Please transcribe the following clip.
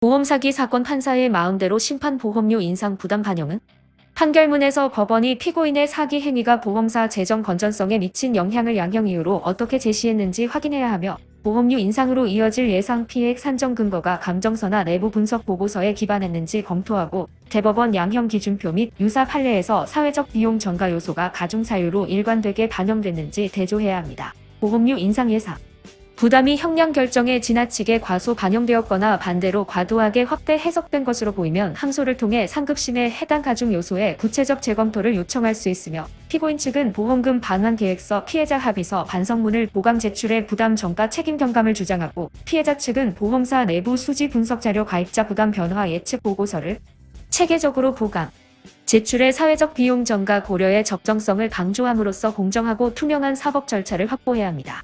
보험 사기 사건 판사의 마음대로 심판 보험료 인상 부담 반영은 판결문에서 법원이 피고인의 사기 행위가 보험사 재정 건전성에 미친 영향을 양형 이유로 어떻게 제시했는지 확인해야 하며 보험료 인상으로 이어질 예상 피해액 산정 근거가 감정서나 내부 분석 보고서에 기반했는지 검토하고 대법원 양형 기준표 및 유사 판례에서 사회적 비용 전가 요소가 가중 사유로 일관되게 반영됐는지 대조해야 합니다. 보험료 인상 예상 부담이 형량 결정에 지나치게 과소 반영되었거나 반대로 과도하게 확대 해석된 것으로 보이면 항소를 통해 상급심에 해당 가중 요소의 구체적 재검토를 요청할 수 있으며 피고인 측은 보험금 반환 계획서 피해자 합의서 반성문을 보강 제출해 부담 전가 책임 경감을 주장하고 피해자 측은 보험사 내부 수지 분석 자료 가입자 부담 변화 예측 보고서를 체계적으로 보강 제출의 사회적 비용 전가 고려의 적정성을 강조함으로써 공정하고 투명한 사법 절차를 확보해야 합니다.